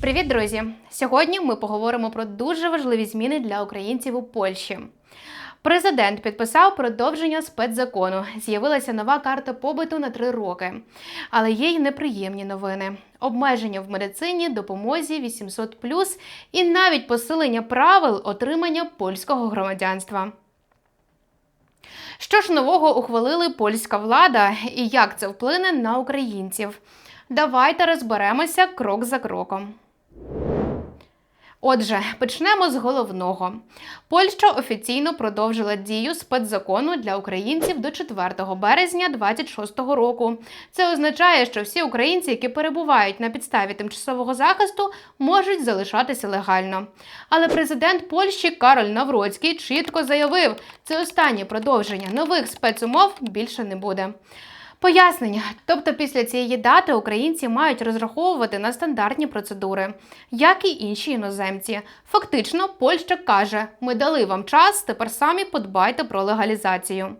Привіт, друзі! Сьогодні ми поговоримо про дуже важливі зміни для українців у Польщі. Президент підписав продовження спецзакону. З'явилася нова карта побиту на три роки. Але є й неприємні новини: обмеження в медицині, допомозі 800+, і навіть посилення правил отримання польського громадянства. Що ж нового ухвалили польська влада і як це вплине на українців? Давайте розберемося крок за кроком. Отже, почнемо з головного. Польща офіційно продовжила дію спецзакону для українців до 4 березня 2026 року. Це означає, що всі українці, які перебувають на підставі тимчасового захисту, можуть залишатися легально. Але президент Польщі Кароль Навроцький чітко заявив, це останнє продовження нових спецумов більше не буде. Пояснення, тобто після цієї дати українці мають розраховувати на стандартні процедури, як і інші іноземці. Фактично, Польща каже: ми дали вам час, тепер самі подбайте про легалізацію.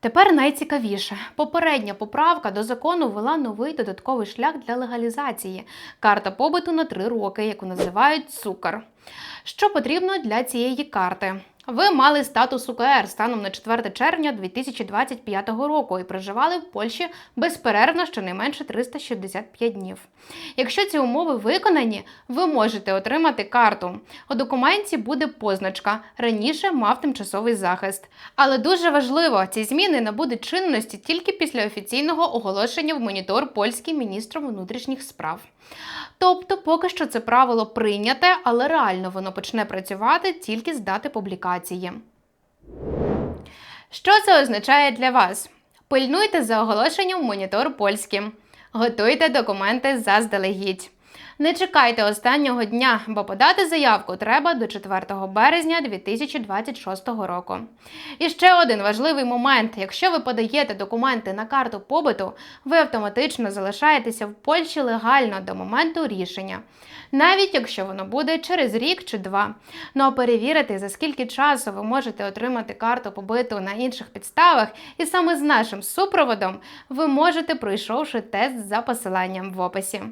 Тепер найцікавіше. Попередня поправка до закону ввела новий додатковий шлях для легалізації карта побиту на три роки, яку називають цукор. Що потрібно для цієї карти? Ви мали статус УКР станом на 4 червня 2025 року і проживали в Польщі безперервно щонайменше 365 днів. Якщо ці умови виконані, ви можете отримати карту. У документі буде позначка раніше мав тимчасовий захист. Але дуже важливо, ці зміни набудуть чинності тільки після офіційного оголошення в монітор польським міністром внутрішніх справ. Тобто, поки що це правило прийняте, але реально воно почне працювати тільки з дати публікації. Що це означає для вас? Пильнуйте за оголошенням монітор польським. Готуйте документи заздалегідь. Не чекайте останнього дня, бо подати заявку треба до 4 березня 2026 року. І ще один важливий момент: якщо ви подаєте документи на карту побиту, ви автоматично залишаєтеся в Польщі легально до моменту рішення, навіть якщо воно буде через рік чи два. Ну а перевірити, за скільки часу ви можете отримати карту побиту на інших підставах, і саме з нашим супроводом ви можете, пройшовши тест за посиланням в описі.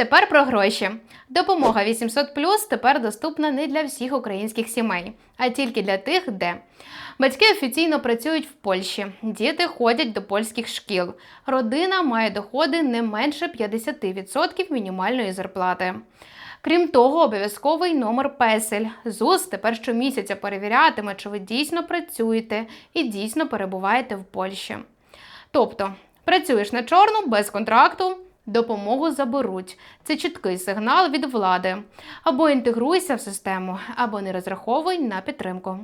Тепер про гроші. Допомога 800 тепер доступна не для всіх українських сімей, а тільки для тих, де батьки офіційно працюють в Польщі, діти ходять до польських шкіл. Родина має доходи не менше 50% мінімальної зарплати. Крім того, обов'язковий номер песель. ЗУС тепер щомісяця перевірятиме, чи ви дійсно працюєте і дійсно перебуваєте в Польщі. Тобто, працюєш на чорну без контракту. Допомогу заберуть. Це чіткий сигнал від влади. Або інтегруйся в систему, або не розраховуй на підтримку.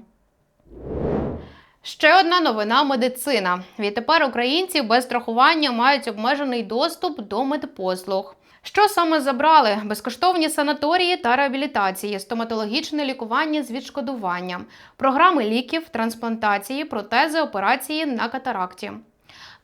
Ще одна новина медицина. Відтепер українці без страхування мають обмежений доступ до медпослуг. Що саме забрали? Безкоштовні санаторії та реабілітації, стоматологічне лікування з відшкодуванням, програми ліків, трансплантації, протези, операції на катаракті.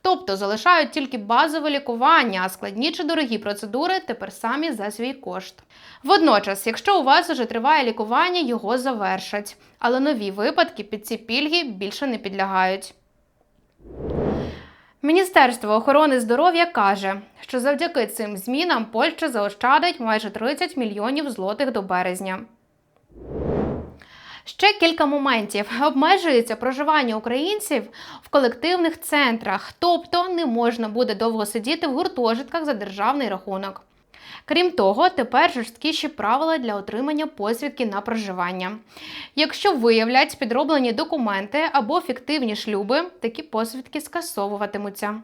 Тобто залишають тільки базове лікування, а складні чи дорогі процедури тепер самі за свій кошт. Водночас, якщо у вас вже триває лікування, його завершать, але нові випадки під ці пільги більше не підлягають. Міністерство охорони здоров'я каже, що завдяки цим змінам Польща заощадить майже 30 мільйонів злотих до березня. Ще кілька моментів. Обмежується проживання українців в колективних центрах, тобто не можна буде довго сидіти в гуртожитках за державний рахунок. Крім того, тепер жорсткіші правила для отримання посвідки на проживання. Якщо виявлять підроблені документи або фіктивні шлюби, такі посвідки скасовуватимуться.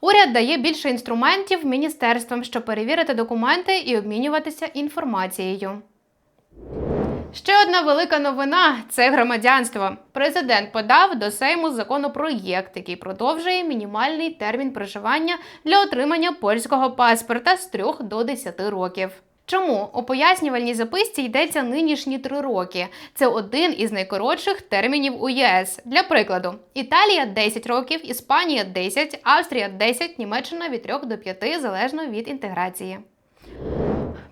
Уряд дає більше інструментів міністерствам, щоб перевірити документи і обмінюватися інформацією. Ще одна велика новина це громадянство. Президент подав до Сейму законопроєкт, який продовжує мінімальний термін проживання для отримання польського паспорта з 3 до 10 років. Чому у пояснювальній записці йдеться нинішні три роки? Це один із найкоротших термінів у ЄС. Для прикладу: Італія 10 років, Іспанія 10, Австрія 10, Німеччина від 3 до 5, залежно від інтеграції.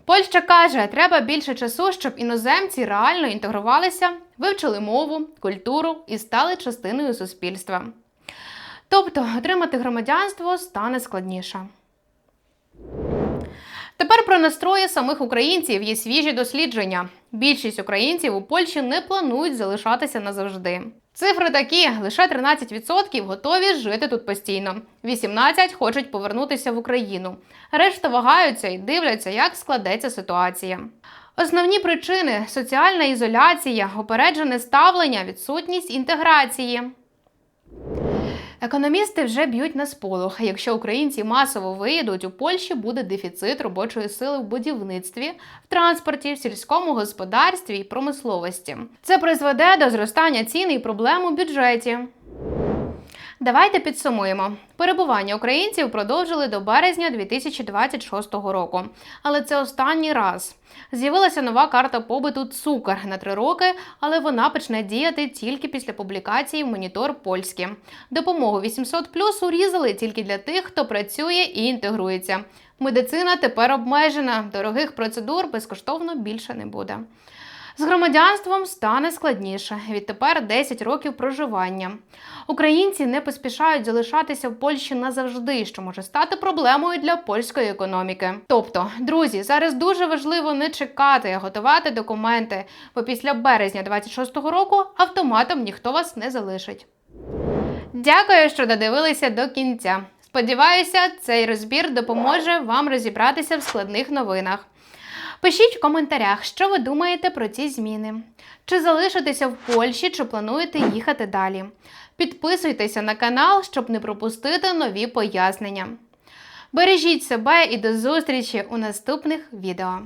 Польща каже, треба більше часу, щоб іноземці реально інтегрувалися, вивчили мову, культуру і стали частиною суспільства. Тобто отримати громадянство стане складніше. Тепер про настрої самих українців є свіжі дослідження. Більшість українців у Польщі не планують залишатися назавжди. Цифри такі: лише 13% готові жити тут постійно. 18% хочуть повернутися в Україну. Решта вагаються і дивляться, як складеться ситуація. Основні причини соціальна ізоляція, упереджене ставлення, відсутність інтеграції. Економісти вже б'ють на сполох. Якщо українці масово виїдуть, у Польщі буде дефіцит робочої сили в будівництві, в транспорті, в сільському господарстві і промисловості. Це призведе до зростання цін і проблем у бюджеті. Давайте підсумуємо. Перебування українців продовжили до березня 2026 року, але це останній раз. З'явилася нова карта побиту цукор на три роки, але вона почне діяти тільки після публікації в монітор польське. Допомогу 800 урізали тільки для тих, хто працює і інтегрується. Медицина тепер обмежена, дорогих процедур безкоштовно більше не буде. З громадянством стане складніше. Відтепер 10 років проживання. Українці не поспішають залишатися в Польщі назавжди, що може стати проблемою для польської економіки. Тобто, друзі, зараз дуже важливо не чекати, а готувати документи, бо після березня 26-го року автоматом ніхто вас не залишить. Дякую, що додивилися до кінця. Сподіваюся, цей розбір допоможе вам розібратися в складних новинах. Пишіть в коментарях, що ви думаєте про ці зміни. Чи залишитеся в Польщі, чи плануєте їхати далі. Підписуйтеся на канал, щоб не пропустити нові пояснення. Бережіть себе і до зустрічі у наступних відео.